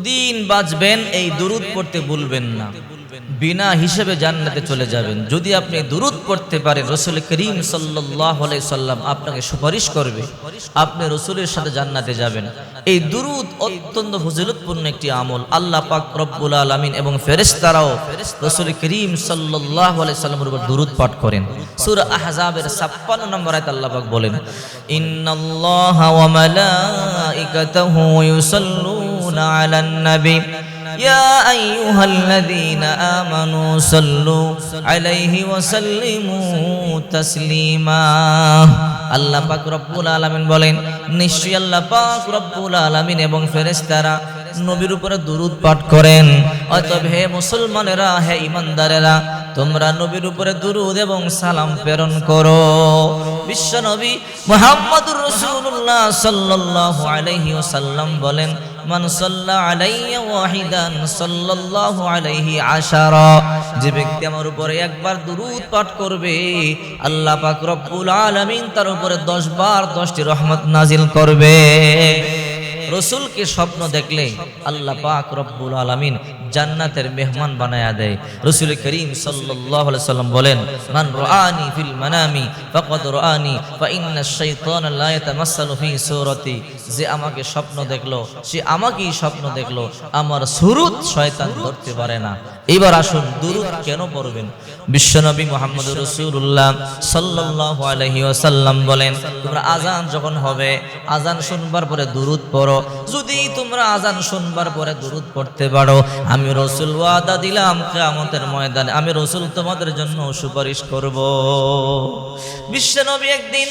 দিন বাঁচবেন, এই দুরুদ পড়তে ভুলবেন না। বিনা হিসেবে জান্নাতে চলে যাবেন। যদি আপনি দুরুদ পড়তে পারেন, রসুল করিম সাল্লাম আপনাকে সুপারিশ করবে, আপনি রসুলের সাথে জান্নাতে যাবেন। এই দুরুদ অত্যন্ত ফজিলতপূর্ণ একটি আমল। আল্লাহ পাক রব্বুল আলমিন এবং ফেরেশতারাও রসুল করিম সাল্লাহ সাল্লামের উপর দুরুদ পাঠ করেন। সুর আহজাবের ছাপ্পান্ন নম্বর আয়াত আল্লাহ পাক বলেন, ইন্নাল্লাহ ওয়া মালাইকাতাহু ইউসাল্লুনা আলান নবী يا أيها الذين آمنوا صلوا عليه وسلموا تسليما আল্লাহ পাক রব্বুল আলামিন বলেন নিশ্চয়ই আল্লাহ পাক রব্বুল আলামিন এবং ফেরেশতারা নবীর উপরে দুরুদ পাঠ করেন অতএব হে মুসলমানেরা হে ইমানদারেরা তোমরা নবীর উপরে দুরুদ এবং সালাম প্রেরণ করো বিশ্ব নবী মুহাম্মদুর রাসূলুল্লাহ সাল্লাল্লাহু আলাইহি ওয়াসাল্লাম বলেন যে ব্যক্তি আমার উপরে একবার দুরুদ পাঠ করবে, আল্লাহ পাক রব্বুল আলামিন তার উপরে 10 বার 10টি রহমত নাজিল করবে। রসুলকে স্বপ্ন দেখলে আল্লাহ পাক রব্বুল আলামিন জান্নাতের মেহমান বানায়া দেয়। রসুল করিম সাল্লাম বলেন, মান রাআনি ফিল মানামি ফাকাদ রাআনি, ফা ইন্না শাইতান লা ইয়াতামাসসালু ফি যে আমাকে স্বপ্ন দেখল, সে আমাকেই স্বপ্ন দেখল, আমার সুরুত শয়তান ধরতে পারে না। এবার আসুন দুরুদ কেন পড়বেন? বিশ্বনবী মোহাম্মদ রসুল্লাহ সাল্লাল্লাহু আলাইহি ওয়াসাল্লাম বলেন, তোমরা আজান যখন হবে আজান শুনবার পরে দুরুদ পড়ো। যদি তোমরা আজান শুনবার পরে দুরুদ পড়তে পারো, আমি রসুল ওয়াদা দিলাম কেমতের ময়দানে। আমি রসুল তোমাদের জন্য সুপারিশ করব। বিশ্বনবী একদিন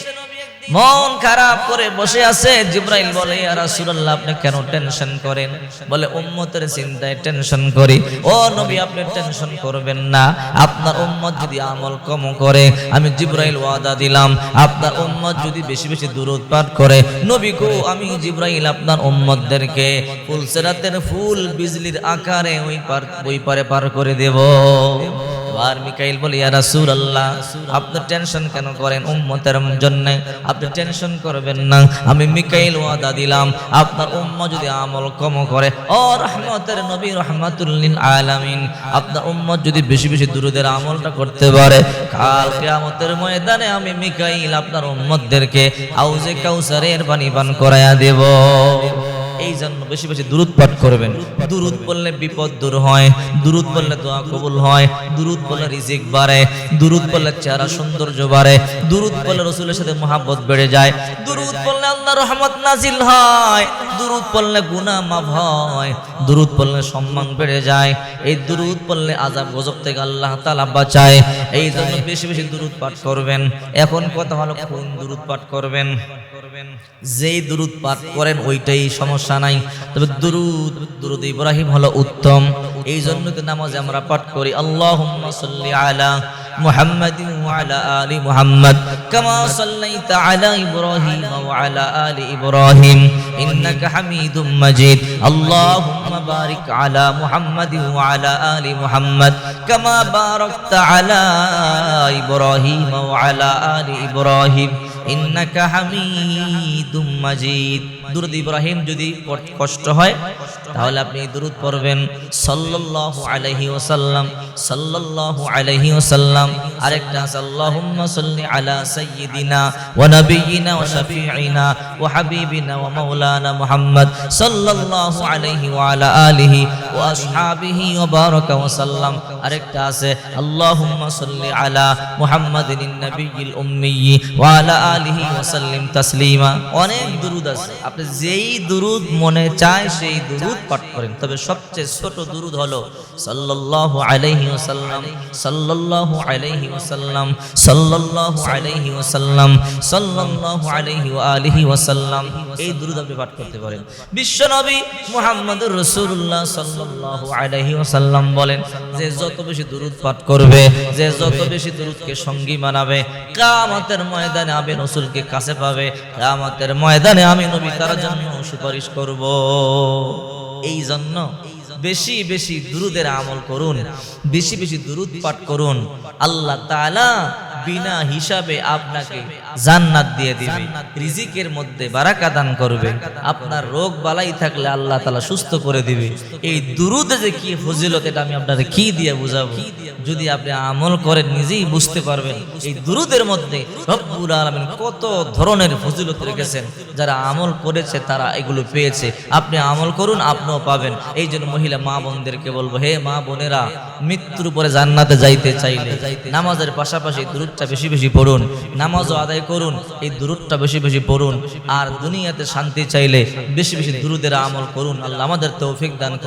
মন খারাপ করে বসে আছে। জিব্রাইল বলে রাসূলুল্লাহ, আপনি কেন টেনশন করেন? বলে, উম্মতের চিন্তায় টেনশন করি। ও নবী, আপনি টেনশন করবেন না। আপনার উম্মত যদি আমল কম করে, আমি জিব্রাইল ওয়াদা দিলাম। আপনার উম্মত যদি বেশি বেশি দুরূদ পাঠ করে, নবী গো, আমি জিব্রাইল আপনার উম্মতদেরকে ফুলসেরাতের ফুল, বিজলির আকারে ওই পার, ওই পারে পার করে দেব। আর মিকাইল বলে, ইয়া রাসূলুল্লাহ, আপনি টেনশন কেন করেন উম্মতের জন্য? আপনি টেনশন করবেন না। আমি মিকাইল ওয়াদা দিলাম, আপনার উম্মত যদি আমল কম করে। ও রহমতের নবী, রহমাতুল লিল আলামিন, আপনার উম্মত যদি বেশি বেশি দুরুদের আমলটা করতে পারে, কাল কিয়ামতের ময়দানে আমি মিকাইল আপনার উম্মতদেরকে আউজে কাউসারের পানি পান করায়া দেব। এই জন্য বেশি বেশি দুরুদ পাঠ করবেন। দুরুদ বললে বিপদ দূর হয় দুরুদ বললে দোয়া কবুল হয় দুরুদ বললে রিজিক বাড়ে দুরুদ বললে চেহারা সৌন্দর্য বাড়ে দুরুদ বললে রসুলের সাথে মহাব্বত বেড়ে যায় দুরুদ বললে আল্লাহ রহমত নাজিল হয় দুরুদ বললে গুনাহ মাফ হয় দুরুদ বললে সম্মান বেড়ে যায় এই দুরুদ বললে আজাব গজব থেকে আল্লাহ তাআলা বাঁচায় এই জন্য বেশি বেশি দুরুদ পাঠ করবেন। এখন কথা হলো কোন দুরুদ পাঠ করবেন? যেই দুরুদ পাঠ করেন ওইটাই সমস্যা নাই। তবে দুরুদ দুরুদ ইব্রাহিম হলো উত্তম। এই জন্য নামাজে আমরা পাঠ করি আল্লাহ আলা محمد وعلى آل محمد كما صليت على إبراهيم وعلى آل إبراهيم إنك حميد مجيد اللهم بارك على محمد وعلى آل محمد كما باركت على إبراهيم وعلى آل إبراهيم ইন্নাকা হামিদুম মাজিদ দুরুদ ইব্রাহিম যদি পড়- কষ্ট হয় তাহলে আপনি দুরুদ পড়বেন সাল্লাল্লাহু আলাইহি ওয়াসাল্লাম সাল্লাল্লাহু আলাইহি ওয়াসাল্লাম আরেকটা আছে, আল্লাহুম্মা সাল্লি আলা সাইয়্যিদিনা ওয়া নাবিয়িনা ওয়া শাফিঈনা ওয়া হাবিবিনা ওয়া মাওলানা মুহাম্মদ সাল্লাল্লাহু আলাইহি ওয়া আলা আলিহি ওয়া আসহাবিহি ওয়া বারাকা ওয়া সাল্লাম। আরেকটা আছে, আল্লাহুম্মা সাল্লি আলা মুহাম্মাদিন নবিয়্যিল উম্মি ওয়া আলা আলিহি ওয়া সাল্লিম তাসলিমা। অনেক দুরুদ আছে। আপনি যেই দুরুদ মনে চায়, সেই দুরুদ পাঠ করেন। তবে সবচেয়ে ছোট দুরুদ হলো সাল্লাল্লাহু আলাইহি ওয়াসাল্লাম সাল্লাল্লাহু আলাইহি ওয়াসাল্লাম, সাল্লাল্লাহু আলাইহি ওয়াসাল্লাম, সাল্লাল্লাহু আলাইহি ওয়া আলিহি ওয়াসাল্লাম এই দুরুদ আপনি পাঠ করতে পারেন। বিশ্বনবী মুহাম্মদুর রাসূলুল্লাহ সাল্লাল্লাহু আলাইহি ওয়াসাল্লাম বলেন, যে যত বেশি দুরুদ পাঠ করবে, যে যত বেশি দুরুদকে সঙ্গী মানাবে, কিয়ামতের ময়দানে আমি রাসূলকে কাছে পাবে, কিয়ামতের ময়দানে আমি নবী তার জন্য সুপারিশ করব। এই জন্য বেশি বেশি দুরুদের আমল করুন বেশি বেশি দুরুদ পাঠ করুন। আল্লাহ তাআলা বিনা হিসাবে আপনাকে জান্নাত দিয়ে দিবে। রিজিকের মধ্যে বারাকা দান করবে। আপনার রোগ বালাই থাকলে আল্লাহ তালা সুস্থ করে দিবে। এই দুরুদে যে কি ফজিলত এটা আমি আপনাকে কি দিয়ে বুঝাবো? যদি আপনি আমল করেন নিজেই বুঝতে পারবেন। এই দুরুদের মধ্যে রব্বুল আলমিন কত ধরনের ফজিলত রেখেছেন। যারা আমল করেছে তারা এগুলো পেয়েছে। আপনি আমল করুন আপনিও পাবেন। এই জন্য মহিলা মা বোনদেরকে বলব হে মা বোনেরা মৃত্যুর পরে জান্নাতে যাইতে চাইলে নামাজের পাশাপাশি দূরটা বেশি বেশি পড়ুন, নামাজও আদায় করুন, এই দূরটা বেশি বেশি পড়ুন, আর দুনিয়াতে শান্তি চাইলে বেশি বেশি দুরুদের আমল করুন আল্লাহ আমাদের তৌফিক দান।